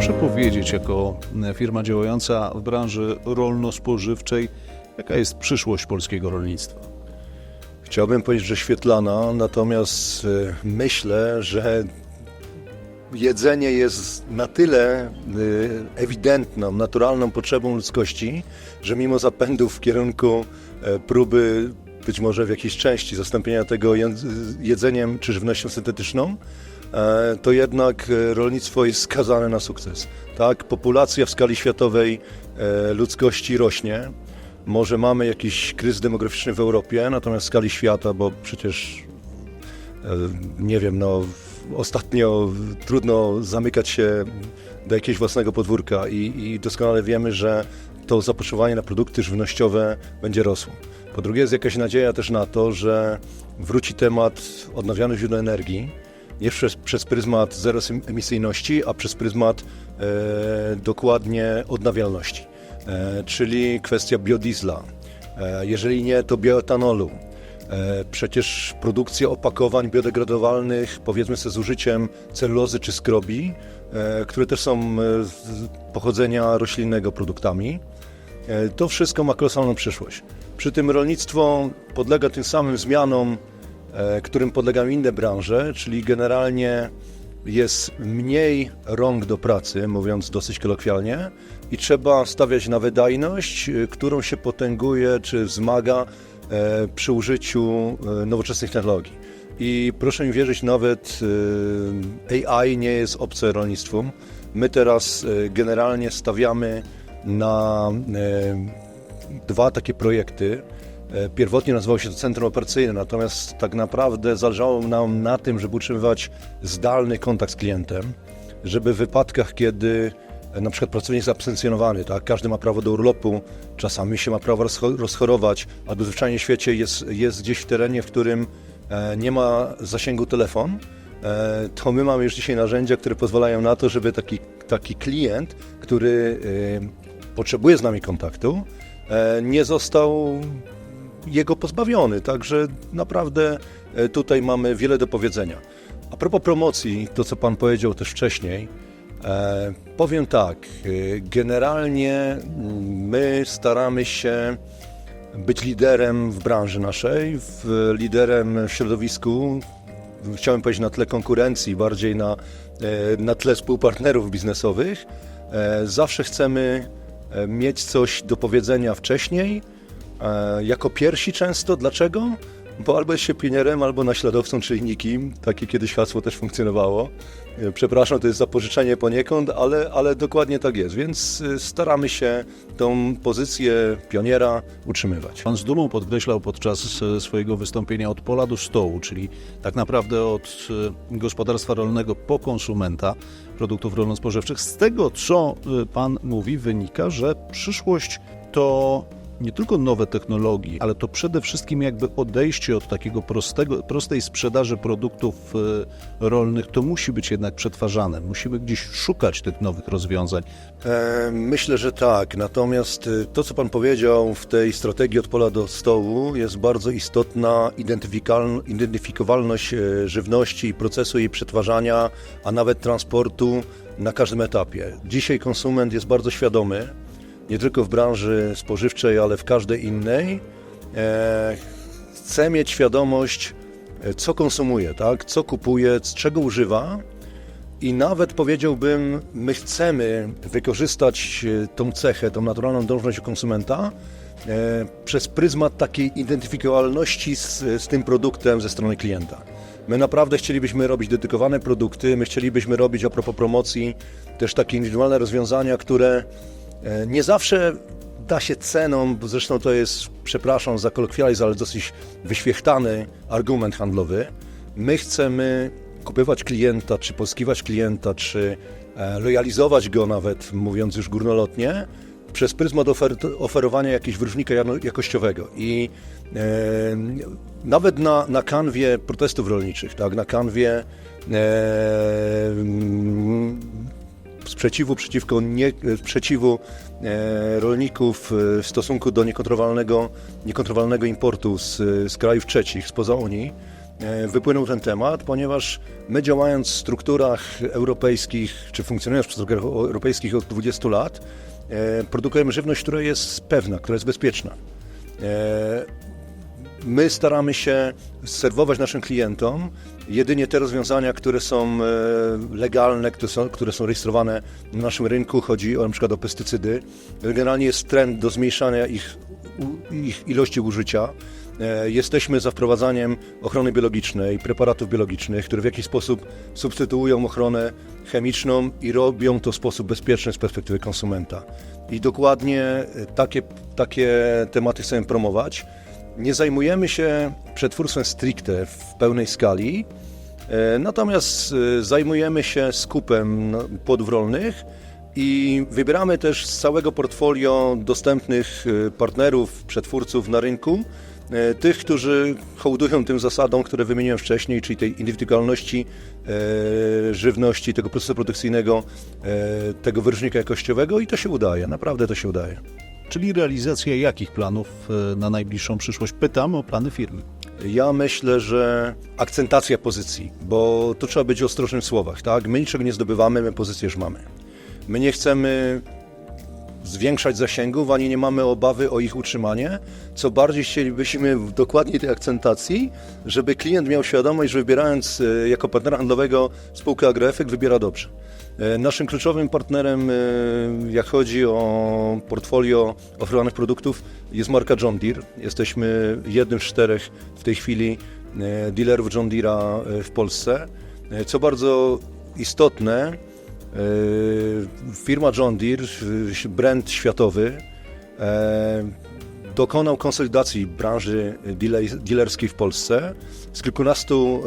Proszę powiedzieć, jako firma działająca w branży rolno-spożywczej, jaka jest przyszłość polskiego rolnictwa? Chciałbym powiedzieć, że świetlana, natomiast e, myślę, że jedzenie jest na tyle e, ewidentną, naturalną potrzebą ludzkości, że mimo zapędów w kierunku e, próby być może w jakiejś części zastąpienia tego je- jedzeniem czy żywnością syntetyczną, to jednak e, rolnictwo jest skazane na sukces. Tak, populacja w skali światowej e, ludzkości rośnie. Może mamy jakiś kryzys demograficzny w Europie, natomiast w skali świata, bo przecież e, nie wiem, no ostatnio trudno zamykać się do jakiegoś własnego podwórka i, i doskonale wiemy, że to zapotrzebowanie na produkty żywnościowe będzie rosło. Po drugie jest jakaś nadzieja też na to, że wróci temat odnawialnych źródeł energii, nie przez, pryzmat zeroemisyjności, a przez pryzmat e, dokładnie odnawialności, e, czyli kwestia biodiesla. E, jeżeli nie, to bioetanolu. E, Przecież produkcja opakowań biodegradowalnych, powiedzmy sobie z użyciem celulozy czy skrobi, e, które też są e, z pochodzenia roślinnego produktami, to wszystko ma kolosalną przyszłość. Przy tym rolnictwo podlega tym samym zmianom, którym podlegają inne branże, czyli generalnie jest mniej rąk do pracy, mówiąc dosyć kolokwialnie, i trzeba stawiać na wydajność, e, którą się potęguje czy wzmaga e, przy użyciu e, nowoczesnych technologii. I proszę mi wierzyć, nawet e, AI nie jest obce rolnictwu. My teraz e, generalnie stawiamy na e, dwa takie projekty. E, Pierwotnie nazywało się to Centrum Operacyjne, natomiast tak naprawdę zależało nam na tym, żeby utrzymywać zdalny kontakt z klientem, żeby w wypadkach, kiedy e, na przykład pracownik jest absencjonowany, tak, każdy ma prawo do urlopu, czasami się ma prawo rozcho- rozchorować, albo zwyczajnie w świecie jest, jest gdzieś w terenie, w którym e, nie ma zasięgu telefon, to my mamy już dzisiaj narzędzia, które pozwalają na to, żeby taki, taki klient, który potrzebuje z nami kontaktu, nie został jego pozbawiony. Także naprawdę e, tutaj mamy wiele do powiedzenia. A propos promocji, to co Pan powiedział też wcześniej, e, powiem tak, e, generalnie mm, my staramy się być liderem w branży naszej, w, liderem w środowisku, chciałem powiedzieć na tle konkurencji, bardziej na, na tle współpartnerów biznesowych. Zawsze chcemy mieć coś do powiedzenia wcześniej, jako pierwsi często. Dlaczego? Bo albo jest się pionierem, albo naśladowcą, czyli nikim. Takie kiedyś hasło też funkcjonowało. E, Przepraszam, to jest zapożyczenie poniekąd, ale, ale dokładnie tak jest. Więc e, staramy się tą pozycję pioniera utrzymywać. Pan z dumą podkreślał podczas e, swojego wystąpienia od pola do stołu, czyli tak naprawdę od gospodarstwa rolnego po konsumenta produktów rolno-spożywczych. Z tego, co Pan mówi, wynika, że przyszłość to nie tylko nowe technologie, ale to przede wszystkim jakby odejście od takiego prostego, prostej sprzedaży produktów e, rolnych, to musi być jednak przetwarzane. Musimy gdzieś szukać tych nowych rozwiązań. E, Myślę, że tak. Natomiast e, to, co Pan powiedział w tej strategii od pola do stołu, jest bardzo istotna identyfikowalność żywności i procesu jej przetwarzania, a nawet transportu na każdym etapie. Dzisiaj konsument jest bardzo świadomy, nie tylko w branży spożywczej, ale w każdej innej. E, Chce mieć świadomość, e, co konsumuje, tak? co kupuje, czego używa. I nawet powiedziałbym, my chcemy wykorzystać e, tą cechę, tą naturalną dążność konsumenta e, przez pryzmat takiej identyfikowalności z, z tym produktem ze strony klienta. My naprawdę chcielibyśmy robić dedykowane produkty, my chcielibyśmy robić a propos promocji też takie indywidualne rozwiązania, które nie zawsze da się ceną, bo zresztą to jest, przepraszam za kolokwializm, ale dosyć wyświechtany argument handlowy. My chcemy kupywać klienta, czy pozyskiwać klienta, czy e, lojalizować go nawet, mówiąc już górnolotnie, przez pryzmat ofer oferowania jakiegoś wyróżnika jakościowego. I e, nawet na, na kanwie protestów rolniczych, tak, na kanwie e, sprzeciwu przeciwko nie, sprzeciwu e, rolników e, w stosunku do niekontrolowalnego, niekontrolowalnego importu z, z krajów trzecich, spoza Unii, e, wypłynął ten temat, ponieważ my działając w strukturach europejskich, czy funkcjonując w strukturach europejskich od 20 lat, e, produkujemy żywność, która jest pewna, która jest bezpieczna. My staramy się serwować naszym klientom jedynie te rozwiązania, które są e, legalne, które są, które są rejestrowane na naszym rynku. Chodzi o na przykład o pestycydy. Generalnie jest trend do zmniejszania ich, ich ilości użycia. E, Jesteśmy za wprowadzaniem ochrony biologicznej, preparatów biologicznych, które w jakiś sposób substytuują ochronę chemiczną i robią to w sposób bezpieczny z perspektywy konsumenta. I dokładnie e, takie, takie tematy chcemy promować. Nie zajmujemy się przetwórstwem stricte w pełnej skali, e, natomiast e, zajmujemy się skupem no, płodów rolnych i wybieramy też z całego portfolio dostępnych e, partnerów, przetwórców na rynku, tych, którzy hołdują tym zasadom, które wymieniłem wcześniej, czyli tej indywidualności żywności, tego procesu produkcyjnego, tego wyróżnika jakościowego i to się udaje, naprawdę to się udaje. Czyli realizacja jakich planów e, na najbliższą przyszłość? Pytam o plany firmy. Ja myślę, że akcentacja pozycji, bo tu trzeba być ostrożnym w słowach, tak? My niczego nie zdobywamy, my pozycję już mamy. My nie chcemy zwiększać zasięgów, ani nie mamy obawy o ich utrzymanie. Co bardziej chcielibyśmy w dokładnie tej akcentacji, żeby klient miał świadomość, że wybierając e, jako partnera handlowego spółkę Agroefekt, wybiera dobrze. E, Naszym kluczowym partnerem, e, jak chodzi o portfolio oferowanych produktów, jest marka John Deere. Jesteśmy jednym z czterech w tej chwili dealerów John Deere'a w Polsce. Co bardzo istotne, firma John Deere, brand światowy, e, dokonał konsolidacji branży dealer- dealerskiej w Polsce. Z kilkunastu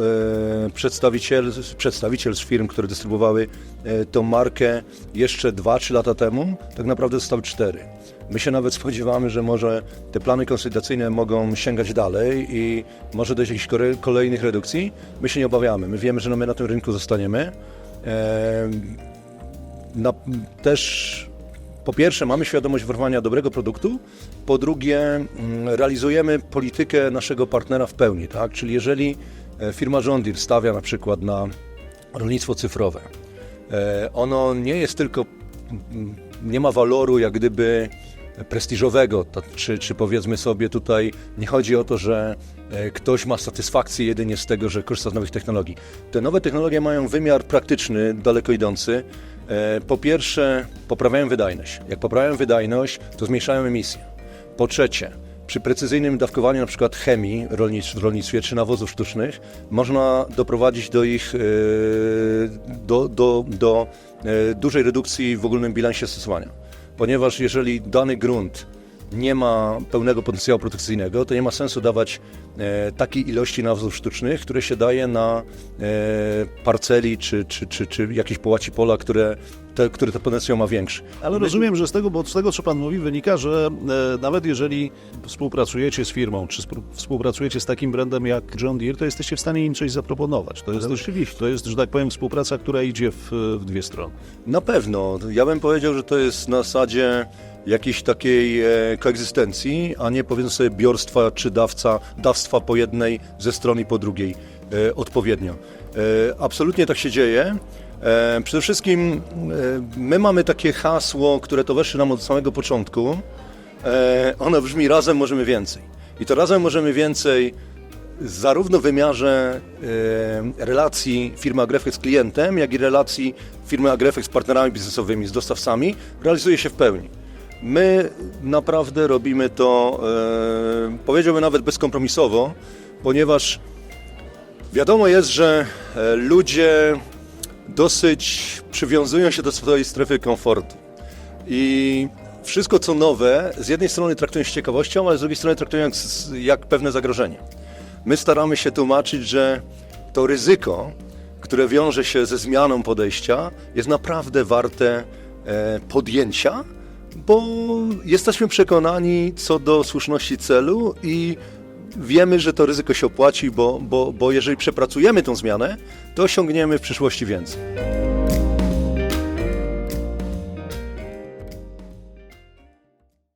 e, przedstawiciel, przedstawicielstw firm, które dystrybuowały e, tą markę jeszcze 2-3 lata temu, tak naprawdę zostały cztery. My się nawet spodziewamy, że może te plany konsolidacyjne mogą sięgać dalej i może dojść do jakichś kolejnych redukcji. My się nie obawiamy. My wiemy, że no my na tym rynku zostaniemy. Na, też po pierwsze mamy świadomość wyrwania dobrego produktu, po drugie mm, realizujemy politykę naszego partnera w pełni, tak? Czyli jeżeli e, firma John Deere stawia na przykład na rolnictwo cyfrowe, e, ono nie jest tylko, mm, nie ma waloru jak gdyby prestiżowego, to, czy, czy powiedzmy sobie tutaj, nie chodzi o to, że e, ktoś ma satysfakcję jedynie z tego, że korzysta z nowych technologii. Te nowe technologie mają wymiar praktyczny, daleko idący. E, Po pierwsze, poprawiają wydajność. Jak poprawiają wydajność, to zmniejszają emisję. Po trzecie, przy precyzyjnym dawkowaniu na przykład chemii w rolnictwie czy nawozów sztucznych można doprowadzić do ich e, do, do, do dużej redukcji w ogólnym bilansie stosowania. Ponieważ jeżeli dany grunt nie ma pełnego potencjału produkcyjnego, to nie ma sensu dawać e, takiej ilości nawozów sztucznych, które się daje na e, parceli czy, czy, czy, czy jakieś połaci pola, które te, które ten potencjał ma większy. Ale rozumiem, że z tego, bo z tego, co Pan mówi, wynika, że e, nawet jeżeli współpracujecie z firmą, czy współpracujecie z takim brandem jak John Deere, to jesteście w stanie im coś zaproponować. To jest, oczywiście. to jest, że tak powiem, współpraca, która idzie w, w dwie strony. Na pewno. Ja bym powiedział, że to jest na zasadzie jakiejś takiej e, koegzystencji, a nie powiedzmy sobie biorstwa czy dawca, dawstwa po jednej ze stron i po drugiej e, odpowiednio. E, absolutnie tak się dzieje. Przede wszystkim my mamy takie hasło, które towarzyszy nam od samego początku. Ono brzmi razem możemy więcej. I to razem możemy więcej zarówno w wymiarze relacji firmy Agrefex z klientem, jak i relacji firmy Agrefex z partnerami biznesowymi, z dostawcami, realizuje się w pełni. My naprawdę robimy to, e, powiedziałbym nawet bezkompromisowo, ponieważ wiadomo jest, że e, ludzie dosyć przywiązują się do swojej strefy komfortu. I wszystko co nowe, z jednej strony traktują z ciekawością, ale z drugiej strony traktują jak, jak pewne zagrożenie. My staramy się tłumaczyć, że to ryzyko, które wiąże się ze zmianą podejścia, jest naprawdę warte e, podjęcia, bo jesteśmy przekonani co do słuszności celu i wiemy, że to ryzyko się opłaci, bo, bo, bo jeżeli przepracujemy tą zmianę, to osiągniemy w przyszłości więcej.